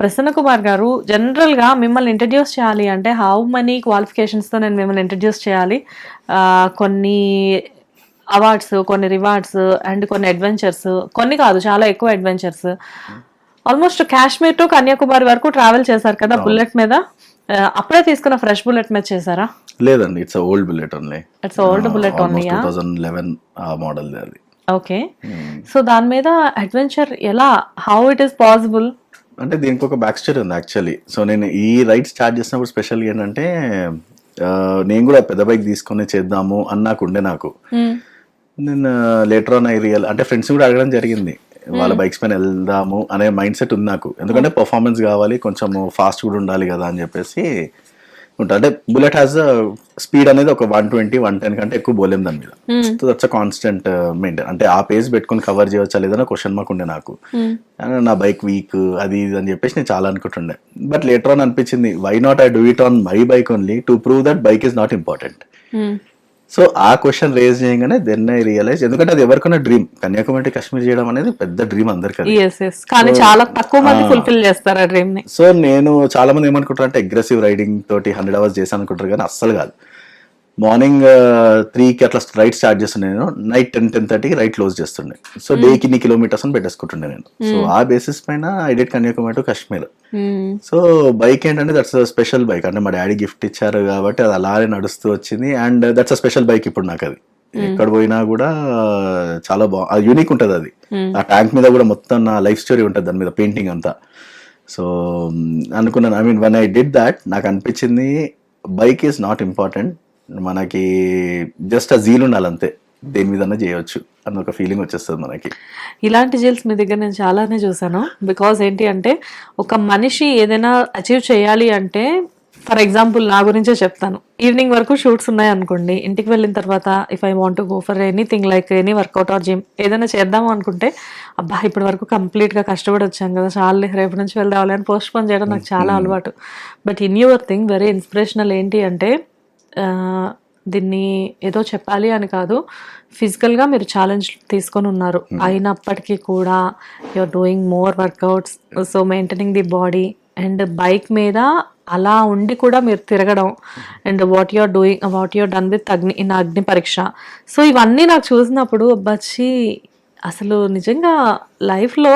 ప్రసన్న కుమార్ గారు జనరల్గా మిమ్మల్ని ఇంట్రడ్యూస్ చేయాలి అంటే హౌ మనీ క్వాలిఫికేషన్స్తో నేను మిమ్మల్ని ఇంట్రడ్యూస్ చేయాలి? కొన్ని అవార్డ్స్ కొన్ని రివార్డ్స్ అండ్ కొన్ని అడ్వెంచర్స్ కొన్ని కాదు చాలా ఎక్కువ adventures almost Kashmir to Kanyakumari వరకు ట్రావెల్ చేశారు కదా బుల్లెట్ మీద. అప్పుడే తీసుకున్న ఫ్రెష్ బుల్లెట్ మీద చేశారా? లేదండి it's old bullet only it's old bullet only two thousand eleven ఆ మోడల్ అది. ఓకే సో దాని మీద అడ్వెంచర్ ఎలా? హౌ ఇట్ ఈస్ పాసిబుల్ అంటే దీనికి ఒక బ్యాక్ స్టోరీ ఉంది యాక్చువల్లీ సో నేను ఈ రైడ్ స్టార్ట్ చేసినప్పుడు స్పెషల్ ఏంటంటే నేను కూడా పెద్ద బైక్ తీసుకొని చేద్దాము అని నాకు ఉండే నాకు. నేను లేటర్ ఆన్ ఐ రియల్ అంటే ఫ్రెండ్స్ కూడా అడగడం జరిగింది. వాళ్ళ బైక్స్ పైన వెళ్దాము అనే మైండ్ సెట్ ఉంది నాకు. ఎందుకంటే పర్ఫార్మెన్స్ కావాలి కొంచెం ఫాస్ట్ కూడా ఉండాలి కదా అని చెప్పేసి ఉంటా. అంటే బుల్లెట్ హ్యాస్ స్పీడ్ అనేది ఒక వన్ ట్వంటీ వన్ టెన్ కంటే ఎక్కువ పోలేం దాని మీద. So that's a constant maintain అంటే ఆ పేస్ పెట్టుకొని కవర్ చేయవచ్చా లేదన్న క్వశ్చన్ మార్క్ ఉండే నాకు. And నా బైక్ వీక్ అది ఇది అని చెప్పేసి నేను చాలా అనుకుంటుండే. బట్ లేటర్ ఆన్ అనిపించింది why not I do it on my bike only to prove that bike is not important so ఆ క్వశ్చన్ రేజ్ చేయగానే దెన్ ఐ రియలైజ్ ఎందుకంటే అది ఎవరికైనా డ్రీమ్ కన్యాకుమారి కాశ్మీర్ చేయడం అనేది పెద్ద డ్రీమ్ అందరికీ కానీ చాలా తక్కువ మంది ఫుల్ఫిల్ చేస్తారు ఆ డ్రీమ్ని. సో నేను చాలా మంది ఏమనుకుంటారు అంటే అగ్రెసివ్ రైడింగ్ తోటి హండ్రెడ్ అవర్స్ చేశాను అనుకుంటారు కానీ అస్సలు కాదు. మార్నింగ్ త్రీకి అట్లా రైట్ స్టార్ట్ చేస్తుండే నేను. నైట్ టెన్ టెన్ థర్టీకి రైట్ క్లోజ్ చేస్తుండే. సో డేకి ఇన్ని కిలోమీటర్స్ అని పెట్టేసుకుంటుండే నేను. సో ఆ బేసిస్ పైన I did Kanyakumari to Kashmir. So bike ఏంటంటే దట్స్ స్పెషల్ బైక్ అంటే మా డాడీ గిఫ్ట్ ఇచ్చారు కాబట్టి అది అలానే నడుస్తూ వచ్చింది. And that's a special bike ఇప్పుడు నాకు అది. ఎక్కడ పోయినా కూడా చాలా బా యూనిక్ ఉంటుంది అది. ఆ ట్యాంక్ మీద కూడా మొత్తం నా లైఫ్ స్టోరీ ఉంటుంది దాని మీద పెయింటింగ్ అంతా. సో అనుకున్నాను. I mean one I did that నాకు అనిపించింది బైక్ ఈజ్ నాట్ ఇంపార్టెంట్ మనకి జస్ట్ ఆ జీల్ ఉండాలి అంతే దేని మీద చేయొచ్చు అన్న ఒక ఫీలింగ్ వచ్చేస్తుంది మనకి. ఇలాంటి జీల్స్ మీ దగ్గర నేను చాలానే చూసాను బికాజ్ ఏంటి అంటే ఒక మనిషి ఏదైనా అచీవ్ చేయాలి అంటే ఫర్ ఎగ్జాంపుల్ నా గురించే చెప్తాను. ఈవినింగ్ వరకు షూట్స్ ఉన్నాయి అనుకోండి. ఇంటికి వెళ్ళిన తర్వాత if I want go for anything like any workout or gym ఏదైనా చేద్దాము అనుకుంటే అబ్బా ఇప్పటి వరకు కంప్లీట్గా కష్టపడి వచ్చాను కదా చాలు రేపు నుంచి వెళ్దావాలి అని పోస్ట్ పోన్ చేయడం నాకు చాలా అలవాటు. But in your thing very inspirational ఏంటి అంటే దీన్ని ఏదో చెప్పాలి అని కాదు. ఫిజికల్గా మీరు ఛాలెంజ్ తీసుకొని ఉన్నారు. అయినప్పటికీ కూడా you're doing more workouts so maintaining the body and bike మీద అలా ఉండి కూడా మీరు తిరగడం and what you're doing what you're done with Agni in Agni Pariksha. So ఇవన్నీ నాకు చూసినప్పుడు బచ్చి అసలు నిజంగా లైఫ్లో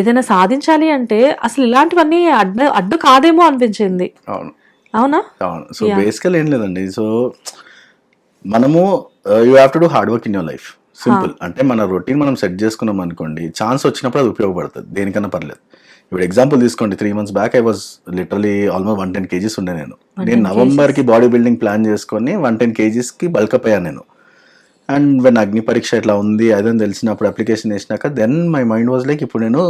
ఏదైనా సాధించాలి అంటే అసలు ఇలాంటివన్నీ అడ్డు అడ్డు కాదేమో అనిపించింది. అవును. అవునా? అవును. సో బేసికల్ ఏం లేదండి. సో మనము you have to do hard work in your life simple అంటే మన రొటీన్ మనం సెట్ చేసుకున్నాం అనుకోండి ఛాన్స్ వచ్చినప్పుడు అది ఉపయోగపడుతుంది. దేనికన్నా పర్లేదు. ఇప్పుడు ఎగ్జాంపుల్ తీసుకోండి. Three months back I was literally almost one ten kgs ఉండే నేను. నేను నవంబర్కి బాడీ బిల్డింగ్ ప్లాన్ చేసుకొని వన్ టెన్ కేజీస్కి బల్కప్ అయ్యాను నేను. అండ్ వెన్ అగ్ని పరీక్ష ఇట్లా ఉంది అదని తెలిసినప్పుడు అప్లికేషన్ వేసినాక then my mind was like ఇప్పుడు నేను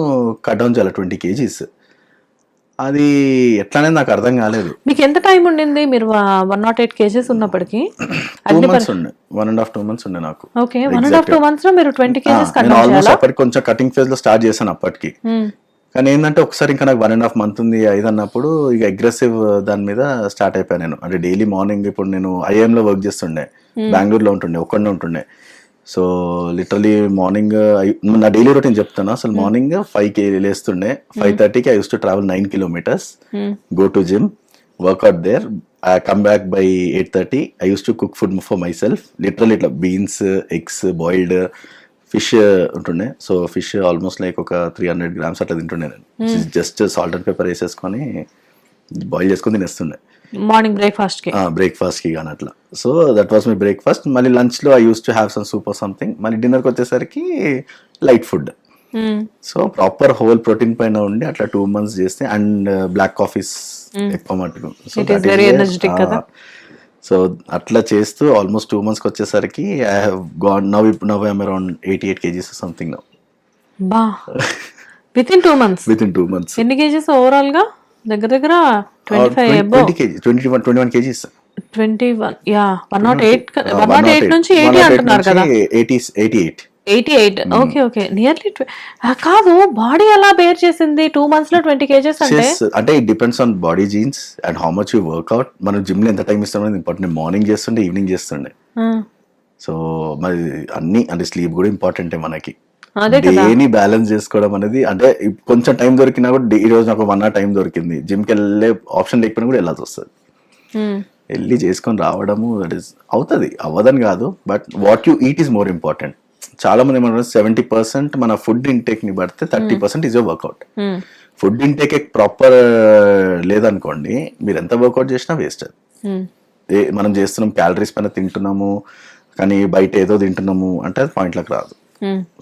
కట్ డౌన్ చేయాలి ట్వంటీ కేజీస్ అది ఎట్లానే నాకు అర్థం కాలేదు. మీకు ఎంత టైం ఉండింది? మీరు వన్ నాట్ ఎయిట్ కేజెస్ ఉన్నప్పటికీ? టూ మంత్స్ ఉండే. One and half two months ఉండే నాకు. Okay one and half two మంత్స్లో మీరు ట్వంటీ కేజెస్ నేను ఆల్మోస్ట్ అప్పటికి కొంచెం కటింగ్ ఫేజ్లో స్టార్ట్ చేశాను అప్పటికి. కానీ ఏంటంటే ఒకసారి ఇంకా నాకు వన్ అండ్ హాఫ్ మంత్ ఉంది ఐదు అన్నప్పుడు ఇక అగ్రెసివ్ దాని మీద స్టార్ట్ అయిపోయాను నేను. అంటే డైలీ మార్నింగ్ ఇప్పుడు నేను ఐఎం లో వర్క్ చేస్తుండే. బెంగళూరులో ఉంటుండే ఒక్కడే ఉంటుండే. సో లిటరలీ మార్నింగ్ నా డైలీ రొటీన్ చెప్తాను అసలు మార్నింగ్ ఫైవ్కి లేస్తుండే ఫైవ్ థర్టీకి I use to travel nine kilometres. Go to gym workout there I come back by eight thirty I use to cook food for my self literal ఇట్లా beans eggs boiled fish ఉంటుండే. So fish almost like ఒక three hundred grams అట్లా తింటుండే నేను. Just salt and pepper వేసేసుకొని boil చేసుకొని తినేస్తుండే. Morning బ్రేక్ఫాస్ట్కి బ్రేక్ఫాస్ట్కి కానీ అట్లా. So that was my breakfast మళ్ళీ లంచ్లో I use to have some super something మళ్ళీ డిన్నర్కి వచ్చేసరికి light food so proper whole protein పైన ఉండి అట్లా టూ మంత్స్ చేస్తే అండ్ బ్లాక్ కాఫీస్ ఎక్కువ మటుకు సో అట్లా చేస్తూ ఆల్మోస్ట్ టూ మంత్స్కి వచ్చేసరికి ఐ హావ్ గాన్ నవ్ ఇప్పుడు now I'm around eighty eight kgs something now బా. With in two months with in two months ఎన్ని కేజీస్ ఓవరాల్గా? దగ్గర దగ్గర twenty twenty kg twenty one twenty one kgs twenty one ya one not eight one not eight నుంచి eighty అంటున్నారు కదా. Eighty eighty eight eighty eight okay okay nearly కాదు body ఎలా bear చేసింది? టూ మంత్స్లో ట్వంటీ కేజెస్ అంటే? అంటే it depends on body genes and how much you workout మనం జిమ్లో ఎంత టైం ఇస్తాం ఇంపార్టెంట్ మార్నింగ్ చేస్తుండే ఈవినింగ్ చేస్తుండే. సో మరి అన్ని అంటే స్లీప్ కూడా ఇంపార్టెంటే మనకి. డేని బ్యాలెన్స్ చేసుకోవడం అనేది అంటే కొంచెం టైం దొరికినా కూడా ఈ రోజు నాకు వన్ అవర్ టైం దొరికింది. జిమ్కి వెళ్ళే ఆప్షన్ లేకపోయినా కూడా వెళ్ళాల్సి వస్తుంది. వెళ్ళి చేసుకొని రావడము దట్ ఈస్ అవుతుంది. అవ్వదని కాదు but what you eat is more important చాలా మంది ఏమంటారు సెవెంటీ పర్సెంట్ మన ఫుడ్ ఇంటేక్ని పడితే thirty percent is workout. Food intake proper లేదనుకోండి మీరు ఎంత వర్కౌట్ చేసినా వేస్ట్ అది. మనం చేస్తున్నాం క్యాలరీస్ పైన తింటున్నాము కానీ బయట ఏదో తింటున్నాము అంటే అది పాయింట్లకు రాదు.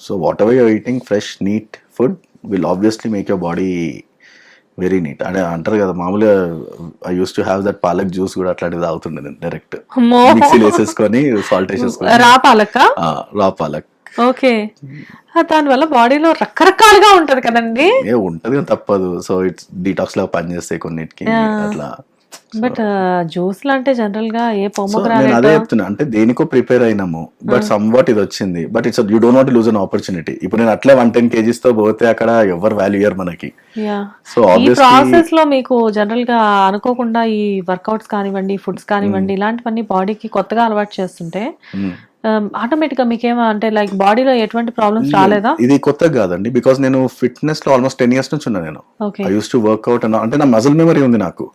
So whatever you're eating fresh neat food will obviously make your body very neat అంటే అంటారు కదా మామూలుగా I use to have that palak juice కూడా అట్లాంటిది నేను డైరెక్ట్ మిక్సీలో వేసేసుకొని సాల్ట్ వేసేసుకొని. రా పాలక రా పాలక్. ఓకే. దానివల్ల బాడీలో రకరకాలుగా ఉంటది కదండి. ఏ ఉంటది తప్పదు. సో ఇట్స్ డీటాక్స్ లాగా పనిచేస్తాయి కొన్నిటికి. అట్లా. బట్ జ్యూస్లు అంటే జనరల్గా ఏ నేను అదే చెప్తున్నా. అంటే దేనికో ప్రిపేర్ అయినాము బట్ సమ్ వాట్ ఇది వచ్చింది. But it's you don't want lose an opportunity. ఇప్పుడు నేను అట్లే వన్ టెన్ కేజీస్తో పోతే అక్కడ ఎవరు వాల్యూ ఇయర్ మనకి. యా. సో ఈ ప్రాసెస్లో మీకు జనరల్గా అనుకోకుండా ఈ వర్కౌట్స్ కానివ్వండి ఫుడ్స్ కానివ్వండి ఇలాంటివన్నీ బాడీకి కొత్తగా అలవాటు చేస్తుంటే ఆటోమేటిక్గా మీకేమో అంటే లైక్ బాడీలో ఎటువంటి ప్రాబ్లమ్స్ రాలేదా? ఇది కొత్తగా కాదండి. బికాస్ నేను ఫిట్నెస్లో ఆల్మోస్ట్ టెన్ ఇయర్స్ నుంచి ఉన్నా నేను. ఐ యూస్ టు వర్క్అవుట్ అన్న అంటే నా మజిల్ మెమరీ ఉంది నాకు.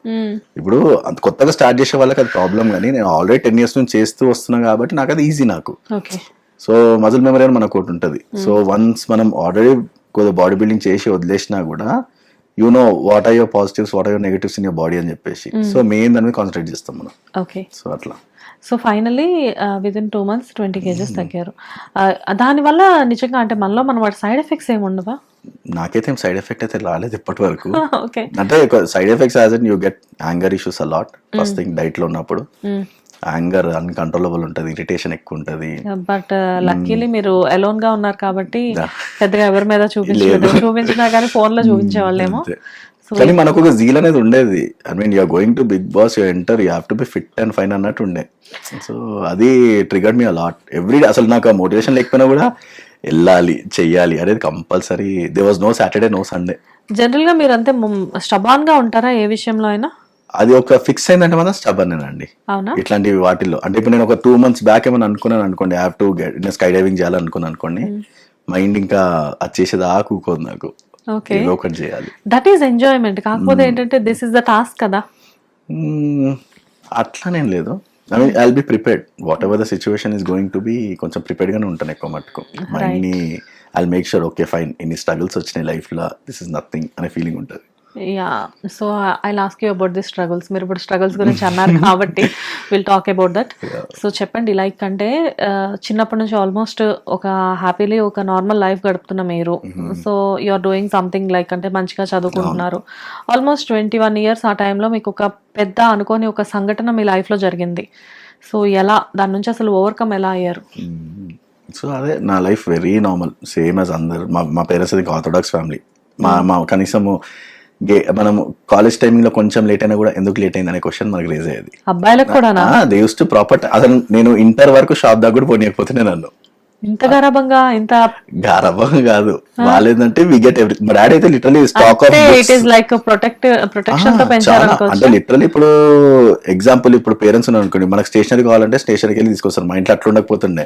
ఇప్పుడు అంత కొత్తగా స్టార్ట్ చేసే వాళ్ళకి అది ప్రాబ్లం కానీ నేను ఆల్రెడీ టెన్ ఇయర్స్ నుంచి చేస్తూ వస్తున్నా కాబట్టి నాకు అది ఈజీ నాకు. ఓకే సో మజిల్ మెమరీ అని మనకు ఒకటి ఉంటుంది. సో వన్స్ మనం ఆల్రెడీ కొద్దిగా బాడీ బిల్డింగ్ చేసి వదిలేసినా కూడా you know what are your positives what are your negatives in your body అని చెప్పేసి. సో మెయిన్ దాని మీద కాన్సన్ట్రేట్ చేస్తాం మనం. ఓకే సో అట్లా. So finally with in two months twenty kgs తగ్గారు. Uh, దానివల్ల నిజంగా అంటే మనలో మన వాటి సైడ్ ఎఫెక్ట్స్ ఏమి ఉండవా? నాకైతే ఏం సైడ్ ఎఫెక్ట్ అయితే రాలేదు ఇప్పటి వరకు. అంటే side effects as in you get anger issues a lot first thing డైట్లో ఉన్నప్పుడు. యాంగర్ అన్కంట్రోలబుల్ ఉంటుంది ఇరిటేషన్ ఎక్కువ ఉంటుంది. బట్ లక్కీలీ మీరు అలోన్గా ఉన్నారు కాబట్టి. పెద్దగా ఎవరి మీద చూపించలేదు చూపించినా కానీ ఫోన్లో చూపించేవాళ్ళేమో. అంతే. కానీ మనకు ఒక జీల్ అనేది ఉండేది. I mean you're going to Bigg Boss you enter you have to be fit and fine అన్నట్టు ఉండే. సో అది ట్రిగర్డ్ మీ అలాట్ ఎవ్రీ అసలు నాకు మోటివేషన్ లేకపోయినా కూడా వెళ్ళాలి చెయ్యాలి అనేది compulsory they was no Saturday no Sunday జనరల్గా మీరు అంతే స్టబాన్గా ఉంటారా ఏ విషయంలో అయినా? అది ఒక ఫిక్స్ అయిందంటే మాత్రం స్టబన్ అండి. ఇట్లాంటి వాటిల్లో. అంటే ఇప్పుడు నేను ఒక టూ మంత్స్ బ్యాక్ ఏమైనా అనుకున్నాను అనుకోండి హ్యావ్ టు గెట్ నేను స్కై డైవింగ్ చేయాలనుకున్నాను అనుకోండి మైండ్ ఇంకా అది చేసేది ఆ కూకోదు నాకు ఒకటి చేయాలి. దట్ ఈస్ ఎంజాయ్మెంట్ కాకపోతే ఏంటంటే దిస్ ఇస్ ద టాస్క్ కదా. మ్మ్. అట్లానేం లేదు. I mean I'll be prepared whatever the situation is going to be కొంచెం ప్రిపేర్డ్ గానే ఉంటాను ఎక్కువ మటుకు మైండ్ని I make sure okay fine ఇన్ని స్ట్రగుల్స్ వచ్చినాయి లైఫ్లో దిస్ ఇస్ నథింగ్ అనే ఫీలింగ్ ఉంటుంది. Ya so I lost you about the struggles మీరు ఇప్పుడు స్ట్రగుల్స్ గురించి అన్నారు కాబట్టి will talk about that so చెప్పండి లైక్ అంటే ఆ, చిన్నప్పటి నుంచి ఆల్మోస్ట్ ఒక హ్యాపీలీ ఒక నార్మల్ లైఫ్ గడుపుతున్న మీరు. So you are doing something like అంటే మంచిగా చదువుకుంటున్నారు. ఆల్మోస్ట్ ట్వంటీ వన్ ఇయర్స్ ఆ టైంలో మీకు ఒక పెద్ద అనుకోని ఒక సంఘటన మీ లైఫ్లో జరిగింది. సో ఎలా దాని నుంచి అసలు ఓవర్కమ్ ఎలా అయ్యారు? సో అదే నా life very normal same as అందరు మా మా పేరెంట్స్ ఆర్థోడాక్స్ ఫ్యామిలీ మా మా కనీసము గే మనం కాలేజ్ టైమింగ్లో కొంచెం లేట్ అయినా కూడా ఎందుకు లేట్ అయింది అనే క్వశ్చన్ మనకు రేజ్ అయ్యేది. అబ్బాయిలకు కూడానా దే యూస్ టు ప్రాపర్ అసలు నేను ఇంటర్ వరకు షాప్ దాకా కూడా పోనీయకపోతేనే నన్ను. ఇంత గర్భంగా ఇంత గారభం కాదు. వాళ్ళేంటంటే వి గెట్ ఎవ్రీ మా డాడీ అయితే literally stack of it is like protect ప్రొటెక్షన్తో పెంచారు అంటే లిటరలీ ఇప్పుడు ఎగ్జాంపుల్ ఇప్పుడు పేరెంట్స్ ఉన్నారు అనుకోండి మనకు స్టేషనరీ కావాలంటే స్టేషనరీకి వెళ్ళి తీసుకొస్తారు. మా ఇంట్లో అట్లా ఉండకపోతుండే.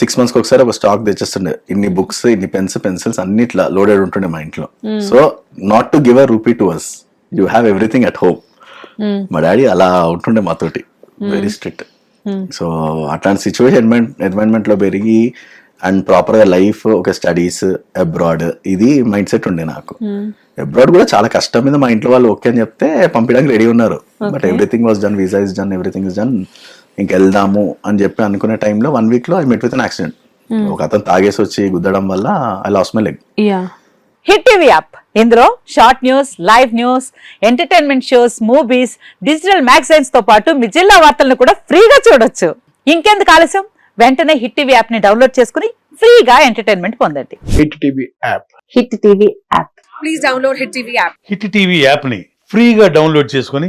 సిక్స్ మంత్స్ ఒకసారి ఒక స్టాక్ తెచ్చేస్తుండే. ఇన్ని బుక్స్ ఇన్ని పెన్స్ పెన్సిల్స్ అన్ని ఇట్లా లోడెడ్ ఉంటుండే మా ఇంట్లో. So not to give a rupee to us you have everything at home మా డాడీ అలా ఉంటుండే మాతోటి. వెరీ స్ట్రిక్ట్ సో అట్లాంటి సిచ్యువేషన్ ఎన్వైరన్మెంట్లో పెరిగి అండ్ ప్రాపర్గా లైఫ్ ఒక స్టడీస్ అబ్రాడ్ ఇది మైండ్ సెట్ ఉండే నాకు. అబ్రాడ్ కూడా చాలా కష్టం. మీద మా ఇంట్లో వాళ్ళు ఓకే అని చెప్తే పంపించడానికి రెడీ ఉన్నారు. But everything was done visa is done everything is done ఇంకెళ్దాము అని చెప్పి అనుకునే టైంలో వన్ వీక్లో I met with an accident ఒక అతను తాగేసి వచ్చి గుద్దడం వల్ల I loss my leg ya hit TV app ఇందులో short news live news entertainment shows movies digital మ్యాగజైన్స్తో పాటు మీ జిల్లా వార్తలను కూడా ఫ్రీగా చూడొచ్చు. ఇంకెందుకు ఆలస్యం? వెంటనే హిట్ టీవీ యాప్ని డౌన్లోడ్ చేసుకుని ఫ్రీగా ఎంటర్టైన్మెంట్ పొందండి. Hit TV app hit TV app hit TV యాప్ని ఫ్రీగా డౌన్లోడ్ చేసుకొని